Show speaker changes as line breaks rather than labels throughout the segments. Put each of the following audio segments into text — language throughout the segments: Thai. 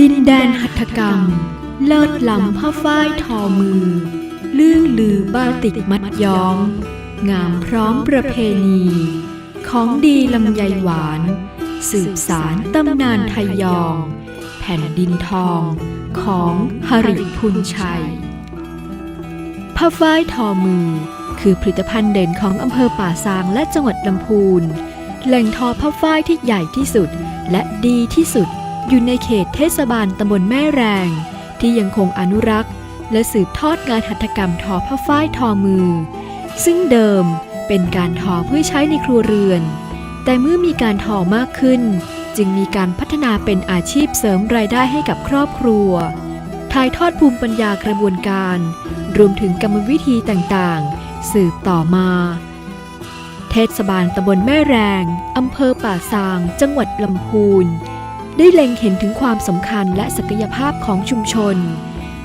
ดินแดนหัตถกรรม เลิศล้ำผ้าฝ้ายทอมือ ลื่นลือบาติกมัดย้อม งามพร้อมประเพณี ของดีลำไยหวาน สืบสารตำนานไทยยอง แผ่นดินทองของหริพุนชัย ผ้าฝ้ายทอมือ คือผลิตภัณฑ์เด่นของอำเภอป่าซางและจังหวัดลำพูน แหล่งทอผ้าฝ้ายที่ใหญ่ที่สุดและดีที่สุด อยู่ในเขตเทศบาลตำบลแม่แรง ที่ยังคงอนุรักษ์ และสืบทอดงานหัตถกรรมทอผ้าฝ้ายทอมือ ซึ่งเดิมเป็นการทอเพื่อใช้ในครัวเรือน แต่เมื่อมีการทอมากขึ้น จึงมีการพัฒนาเป็นอาชีพเสริมรายได้ให้กับครอบครัวถ่ายทอดภูมิปัญญากระบวนการ รวมถึงกรรมวิธีต่างๆ สืบต่อมา เทศบาลตำบลแม่แรง อำเภอป่าซาง จังหวัดลำพูน ได้เล็งเห็นถึงความสำคัญและศักยภาพของชุมชน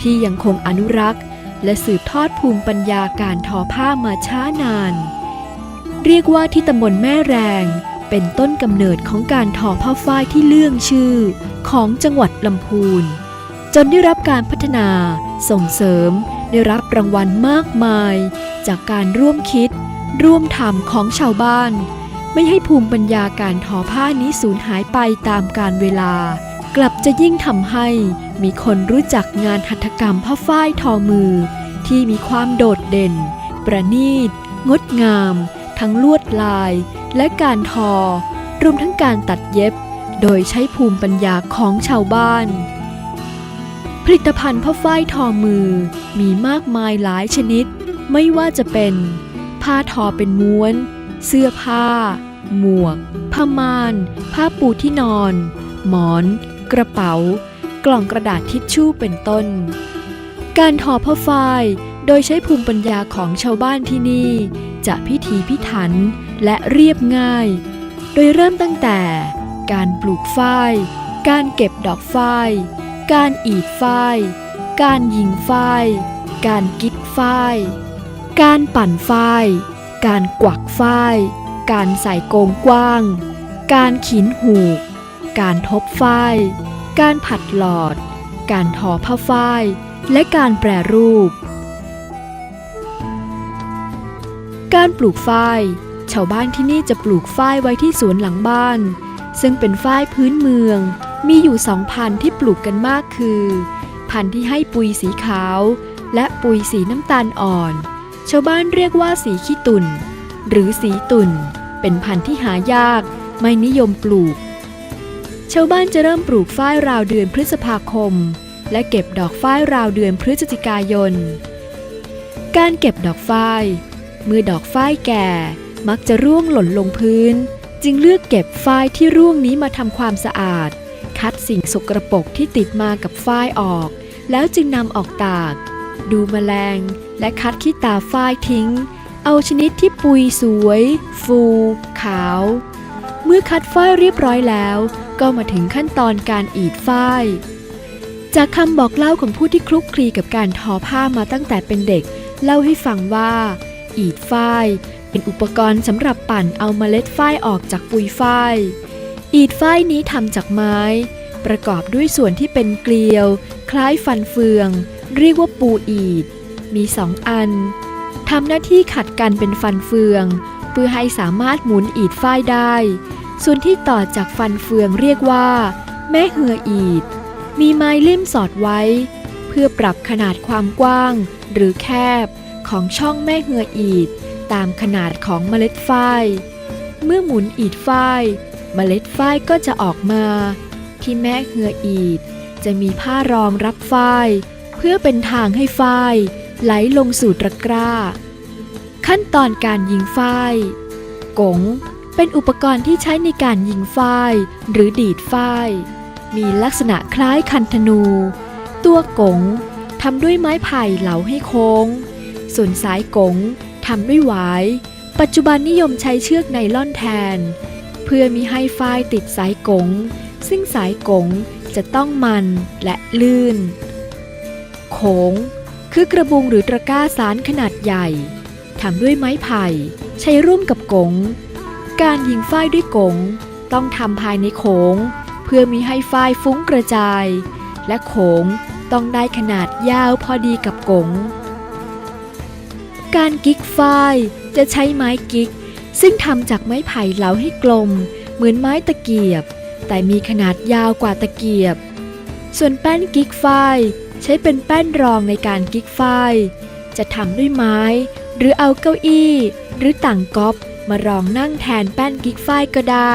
ที่ยังคงอนุรักษ์ และสืบทอดภูมิปัญญาการทอผ้ามาช้านาน เรียกว่าที่ตำบลแม่แรงเป็นต้นกำเนิดของการทอผ้าฝ้ายที่เลื่องชื่อของจังหวัดลำพูน จนได้รับการพัฒนาส่งเสริม ได้รับรางวัลมากมาย จากการร่วมคิด ร่วมทำของชาวบ้าน ไม่ให้ภูมิปัญญาการทอผ้านี้สูญหายไปตามกาลเวลา กลับจะยิ่งทำให้มีคนรู้จักงานหัตถกรรมผ้าฝ้ายทอมือ ที่มีความโดดเด่น ประณีต งดงาม ทั้งลวดลาย และการทอ รวมทั้งการตัดเย็บ โดยใช้ภูมิปัญญาของชาวบ้าน ผลิตภัณฑ์ผ้าฝ้ายทอมือมีมากมายหลายชนิด ไม่ว่าจะเป็น ผ้าทอเป็นม้วน เสื้อผ้า หมวก ผ้าม่าน ผ้าปูที่นอน หมอน กระเป๋า กล่องกระดาษทิชชู่เป็นต้น การทอผ้าฝ้ายโดยใช้ภูมิปัญญาของชาวบ้านที่นี่ จะพิถีพิถันและเรียบง่าย โดยเริ่มตั้งแต่ การปลูกฝ้าย การเก็บดอกฝ้าย การอีดฝ้าย การยิงฝ้าย การกิ๊ดฝ้าย การปั่นฝ้าย การกวักฝ้าย การใส่โกงกว้าง การขินหูก การทบฝ้าย การผัดหลอด การทอผ้าฝ้าย และการแปรรูป การปลูกฝ้าย ชาวบ้านที่นี่จะปลูกฝ้ายไว้ที่สวนหลังบ้าน ซึ่งเป็นฝ้ายพื้นเมือง มีอยู่สองพันที่ปลูกกันมากคือ พันธุ์ที่ให้ปุยสีขาว และปุยสีน้ำตาลอ่อน ชาวบ้านเรียกว่าสีขี้ตุ่น หรือสีตุ่น เป็นพันธุ์ที่หายากไม่นิยมปลูก ชาวบ้านจะเริ่มปลูกฝ้ายราวเดือนพฤษภาคม และเก็บดอกฝ้ายราวเดือนพฤศจิกายน การเก็บดอกฝ้ายเมื่อดอกฝ้ายแก่ มักจะร่วงหล่นลงพื้น จึงเลือกเก็บฝ้ายที่ร่วงนี้มาทำความสะอาด คัดสิ่งสกรปรกที่ติดมากับฝ้ายออก แล้วจึงนำออกตาก ดูแมลงและคัดขี้ตาฝ้ายทิ้ง เอาชนิดที่ปุยสวย ฟู ขาว เมื่อคัดฝ้ายเรียบร้อยแล้ว ก็มาถึงขั้นตอนการอีดฝ้าย จากคำบอกเล่าของผู้ที่คลุกคลีกับการทอผ้ามาตั้งแต่เป็นเด็ก เล่าให้ฟังว่า อีดฝ้ายเป็นอุปกรณ์สำหรับปั่นเอาเมล็ดฝ้ายออกจากปุยฝ้ายอีดฝ้ายนี้ทำจากไม้ ประกอบด้วยส่วนที่เป็นเกลียว คล้ายฟันเฟือง เรียกว่าปูอีด มีสองอัน ทำหน้าที่ขัดกันเป็นฟันเฟือง เพื่อให้สามารถหมุนอีดฝ้ายได้ ส่วนที่ต่อจากฟันเฟืองเรียกว่า แม่เหืออีด มีไม้เล่มสอดไว้ เพื่อปรับขนาดความกว้าง หรือแคบของช่องแม่เหืออีด ตามขนาดของเมล็ดฝ้าย เมื่อหมุนอีดฝ้าย เมล็ดฝ้ายก็จะออกมา ที่แม่เหืออีด จะมีผ้ารองรับฝ้าย เพื่อเป็นทางให้ฝ้าย ไหลลงสู่ตะกร้า ขั้นตอนการยิงฝ้ายกงเป็นอุปกรณ์ที่ใช้ในการยิงฝ้ายหรือดีดฝ้ายมีลักษณะคล้ายคันธนู ตัวกงทำด้วยไม้ไผ่เหลาให้โค้ง ส่วนสายกงทำด้วยหวาย ปัจจุบันนิยมใช้เชือกไนล่อนแทน เพื่อมีให้ฝ้ายติดสายกง ซึ่งสายกงจะต้องมันและลื่น โขง คือกระบุงหรือตะกร้าสารขนาดใหญ่ทำด้วยไม้ไผ่ ใช้ร่วมกับกง การยิงฝ้ายด้วยกง ต้องทำภายในโขง เพื่อมีให้ฝ้ายฟุ้งกระจาย และโขงต้องได้ขนาดยาวพอดีกับกง การกิ๊กฝ้ายจะใช้ไม้กิ๊ก ซึ่งทำจากไม้ไผ่เหลาให้กลม เหมือนไม้ตะเกียบ แต่มีขนาดยาวกว่าตะเกียบ ส่วนแป้นกิ๊กฝ้าย ช้เป็นแป้นรองในการกิ๊กฝ้ายจะทำด้วยไม้ หรือเอาเก้าอี้ หรือต่างก๊อบมารองนั่งแทนแป้นกิ๊กฝ้ายก็ได้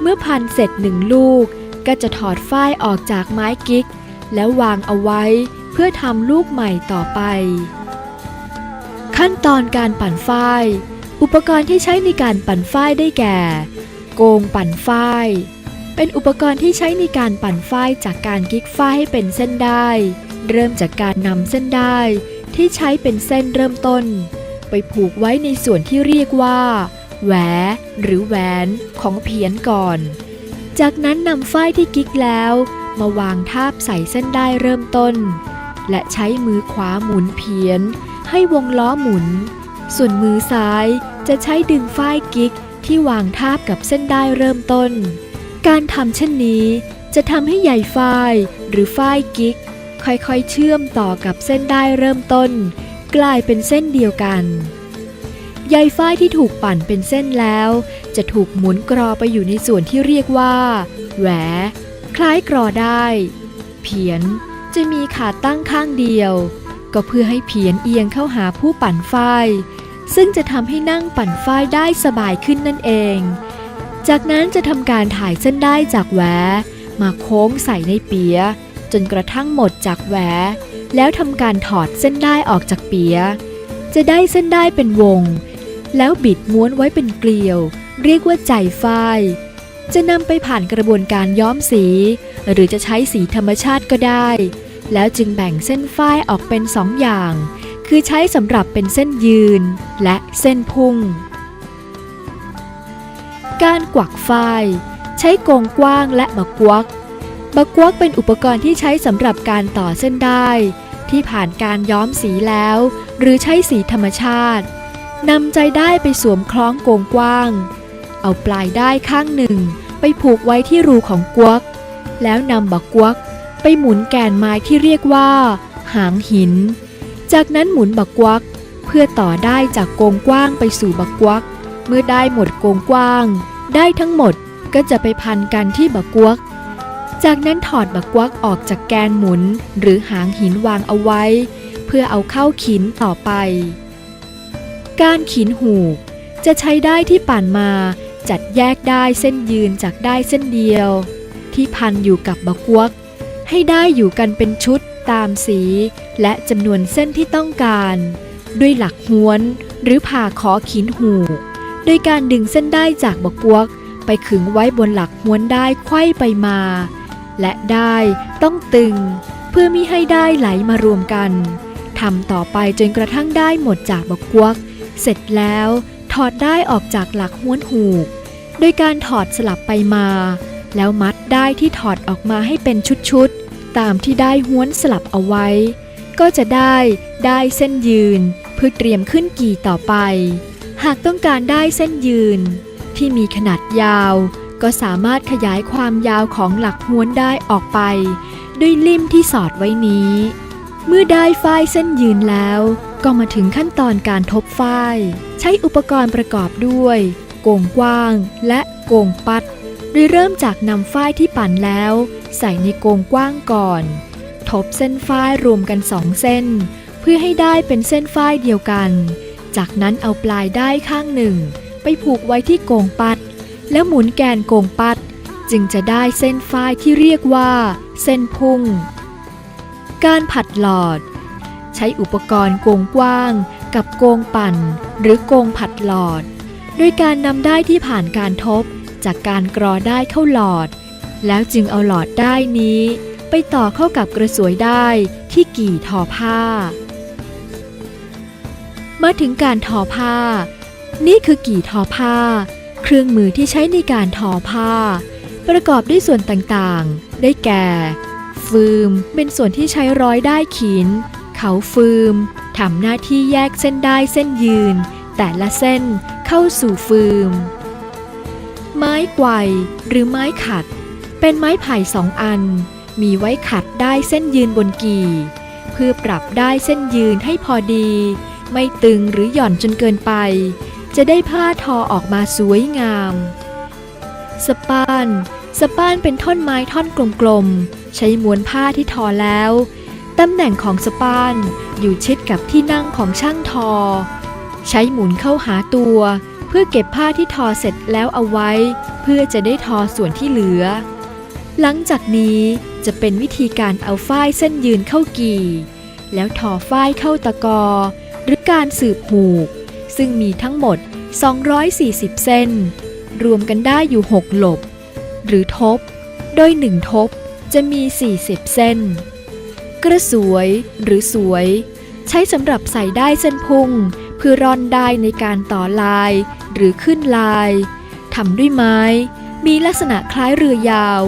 เมื่อพันเสร็จหนึ่งลูก ก็จะถอดฝ้ายออกจากไม้กิ๊ก แล้ววางเอาไว้เพื่อทำลูกใหม่ต่อไป ขั้นตอนการปั่นฝ้าย อุปกรณ์ที่ใช้ในการปั่นฝ้ายได้แก่ โกงปั่นฝ้าย เป็นอุปกรณ์ที่ใช้ในการปั่นฝ้ายจากการกิ๊กฝ้ายให้เป็นเส้นได้ เริ่มจากการนำเส้นได้ที่ใช้เป็นเส้นเริ่มต้น ไปผูกไว้ในส่วนที่เรียกว่า แหวหรือแหวนของเพียนก่อน จากนั้นนำฝ้ายที่กิ๊กแล้ว มาวางทาบใส่เส้นได้เริ่มต้น และใช้มือขวาหมุนเพียน ให้วงล้อหมุน ส่วนมือซ้ายจะใช้ดึงฝ้ายกิ๊กที่วางทาบกับเส้นได้เริ่มต้น การทำเช่นนี้จะทำให้ใยฝ้ายหรือฝ้ายกิ๊ก ค่อยๆเชื่อมต่อกับเส้นได้เริ่มต้น กลายเป็นเส้นเดียวกันใยฝ้ายที่ถูกปั่นเป็นเส้นแล้ว จะถูกหมุนกรอไปอยู่ในส่วนที่เรียกว่า แหว คล้ายกรอได้ เพียนจะมีขาตั้งข้างเดียว ก็เพื่อให้เพียนเอียงเข้าหาผู้ปั่นฝ้าย ซึ่งจะทำให้นั่งปั่นฝ้ายได้สบายขึ้นนั่นเอง จากนั้นจะทำการถ่ายเส้นได้จากแหวมาโค้งใส่ในเปีย จนกระทั่งหมดจากแหว แล้วทำการถอดเส้นได้ออกจากเปีย จะได้เส้นได้เป็นวง แล้วบิดม้วนไว้เป็นเกลียว เรียกว่าใจฝ้าย จะนำไปผ่านกระบวนการย้อมสี หรือจะใช้สีธรรมชาติก็ได้ แล้วจึงแบ่งเส้นฝ้ายออกเป็นสองอย่าง คือใช้สำหรับเป็นเส้นยืน และเส้นพุ่ง การกวักฝ้ายใช้กงกว้างและบักกวัก บักกวักเป็นอุปกรณ์ที่ใช้สำหรับการต่อเส้นได้ ที่ผ่านการย้อมสีแล้ว หรือใช้สีธรรมชาตินำใจได้ไปสวมคล้องโกงกว้าง เอาปลายได้ข้างหนึ่ง ไปผูกไว้ที่รูของกวก แล้วนำบักกวักไปหมุนแกนไม้ที่เรียกว่า หางหิน จากนั้นหมุนบักกวักเพื่อต่อได้จากโกงกว้างไปสู่บักกวัก เมื่อได้หมดโกงกว้าง ได้ทั้งหมดก็จะไปพันกันที่บักกวัก จากนั้นถอดบักกวักออกจากแกนหมุน หรือหางหินวางเอาไว้ เพื่อเอาเข้าขินต่อไป การขินหูก จะใช้ได้ที่ปั่นมาจัดแยกได้เส้นยืนจากได้เส้นเดียว ที่พันอยู่กับบักกวัก ให้ได้อยู่กันเป็นชุดตามสี และจำนวนเส้นที่ต้องการ ด้วยหลักห้วนหรือผ่าขอขินหูก โดยการดึงเส้นได้จากบักกวัก ไปขึงไว้บนหลักห้วนได้ไขว้ไปมา และได้ต้องตึง เพื่อมิให้ได้ไหลมารวมกันทำต่อไปจนกระทั่งได้หมดจากบกวัก เสร็จแล้วถอดได้ออกจากหลักห้วนหูก โดยการถอดสลับไปมา แล้วมัดได้ที่ถอดออกมาให้เป็นชุดๆ ตามที่ได้ห้วนสลับเอาไว้ ก็จะได้ได้เส้นยืน เพื่อเตรียมขึ้นกี่ต่อไป หากต้องการได้เส้นยืน ที่มีขนาดยาว ก็สามารถขยายความยาวของหลักห้วนได้ออกไป ด้วยลิ่มที่สอดไว้นี้ เมื่อได้ฝ้ายเส้นยืนแล้ว ก็มาถึงขั้นตอนการทบฝ้าย ใช้อุปกรณ์ประกอบด้วย โกงกว้าง และโกงปัด โดยเริ่มจากนำฝ้ายที่ปั่นแล้ว ใส่ในโกงกว้างก่อน ทบเส้นฝ้ายรวมกันสองเส้น เพื่อให้ได้เป็นเส้นฝ้ายเดียวกัน จากนั้นเอาปลายได้ข้างหนึ่ง ไปผูกไว้ที่โกงปัด แล้วหมุนแกนโกงปัด จึงจะได้เส้นฝ้ายที่เรียกว่า เส้นพุ่ง การผัดหลอด ใช้อุปกรณ์โกงกว้าง กับโกงปั่น หรือโกงผัดหลอด โดยการนำได้ที่ผ่านการทบจากการกรอได้เข้าหลอด แล้วจึงเอาหลอดได้นี้ ไปต่อเข้ากับกระสวยได้ที่กี่ทอผ้ามาถึงการทอผ้า นี่คือกี่ทอผ้า เครื่องมือที่ใช้ในการทอผ้า ประกอบด้วยส่วนต่างๆ ได้แก่ ฟืมเป็นส่วนที่ใช้ร้อยได้ขีน เขาฟืมทำหน้าที่แยกเส้นได้เส้นยืน แต่ละเส้นเข้าสู่ฟืม ไม้ไกวหรือไม้ขัด เป็นไม้ไผ่สองอัน มีไว้ขัดได้เส้นยืนบนกี่ เพื่อปรับได้เส้นยืนให้พอดี ไม่ตึงหรือหย่อนจนเกินไป จะได้ผ้าทอออกมาสวยงาม สปาน สปานเป็นท่อนไม้ท่อนกลมๆ ใช้ม้วนผ้าที่ทอแล้ว ตำแหน่งของสปานอยู่ชิดกับที่นั่งของช่างทอ ใช้หมุนเข้าหาตัว เพื่อเก็บผ้าที่ทอเสร็จแล้วเอาไว้ เพื่อจะได้ทอส่วนที่เหลือ หลังจากนี้จะเป็นวิธีการเอาฝ้ายเส้นยืนเข้ากี่ แล้วทอฝ้ายเข้าตะกอ หรือการสืบหูก ซึ่งมีทั้งหมด 240 เส้น รวมกันได้อยู่ 6 หลบ หรือทบ โดย 1 ทบจะมี 40 เส้น กระสวยหรือสวย ใช้สำหรับใส่ได้เส้นพุงเพื่อร่อนได้ในการต่อลาย หรือขึ้นลายทำด้วยไม้ มีลักษณะคล้ายเรือยาว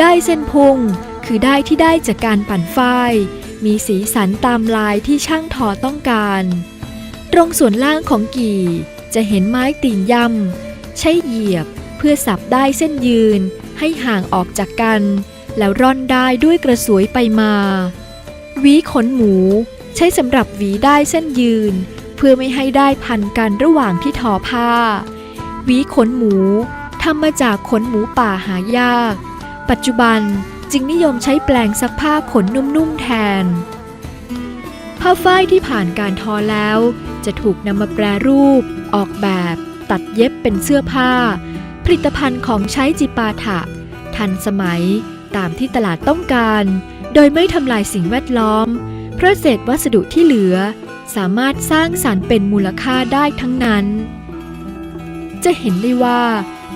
ได้เส้นพุงคือได้ที่ได้จากการปั่นฝ้าย มีสีสันตามลายที่ช่างทอต้องการ ตรงส่วนล่างของกี่ จะเห็นไม้ตีนย่ำใช้เหยียบเพื่อสับได้เส้นยืนให้ห่างออกจากกัน แล้วร่อนได้ด้วยกระสวยไปมา หวีขนหมู ใช้สำหรับหวีได้เส้นยืน เพื่อไม่ให้ได้พันกันระหว่างที่ทอผ้า หวีขนหมูทำมาจากขนหมูป่าหายาก ปัจจุบันจึงนิยมใช้แปลงซักผ้าขนนุ่มๆแทน ผ้าฝ้ายที่ผ่านการทอแล้ว จะถูกนำมาแปรรูป ออกแบบ ตัดเย็บเป็นเสื้อผ้า ผลิตภัณฑ์ของใช้จิปาถะ ทันสมัยตามที่ตลาดต้องการ โดยไม่ทำลายสิ่งแวดล้อม เพราะเศษวัสดุที่เหลือ สามารถสร้างสารรค์เป็นมูลค่าได้ทั้งนั้น จะเห็นได้ว่า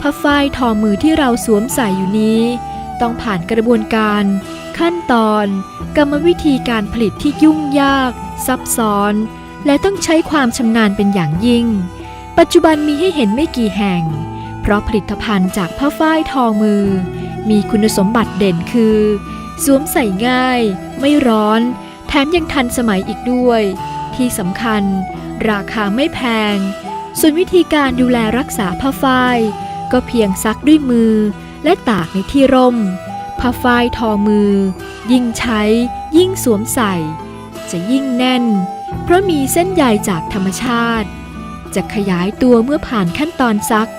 ผ้าฝ้ายทอมือที่เราสวมใส่อยู่นี้ ต้องผ่านกระบวนการ ขั้นตอน กรรมวิธีการผลิตที่ยุ่งยาก ซับซ้อน และต้องใช้ความชำนาญเป็นอย่างยิ่ง ปัจจุบันมีให้เห็นไม่กี่แห่ง เพราะผลิตภัณฑ์จากผ้าฝ้ายทอมือ มีคุณสมบัติเด่นคือ สวมใส่ง่าย ไม่ร้อน แถมยังทันสมัยอีกด้วย ที่สำคัญ ราคาไม่แพง ส่วนวิธีการดูแลรักษาผ้าฝ้าย ก็เพียงซักด้วยมือและตากในที่ร่ม ผ้าฝ้ายทอมือ ยิ่งใช้ยิ่งสวมใส่ จะยิ่งแน่น เพราะมีเส้นใยจากธรรมชาติ จะขยายตัวเมื่อผ่านขั้นตอนซัก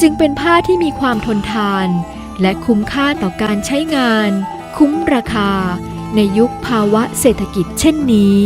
จึงเป็นผ้าที่มีความทนทาน และคุ้มค่าต่อการใช้งาน คุ้มราคา ในยุคภาวะเศรษฐกิจเช่นนี้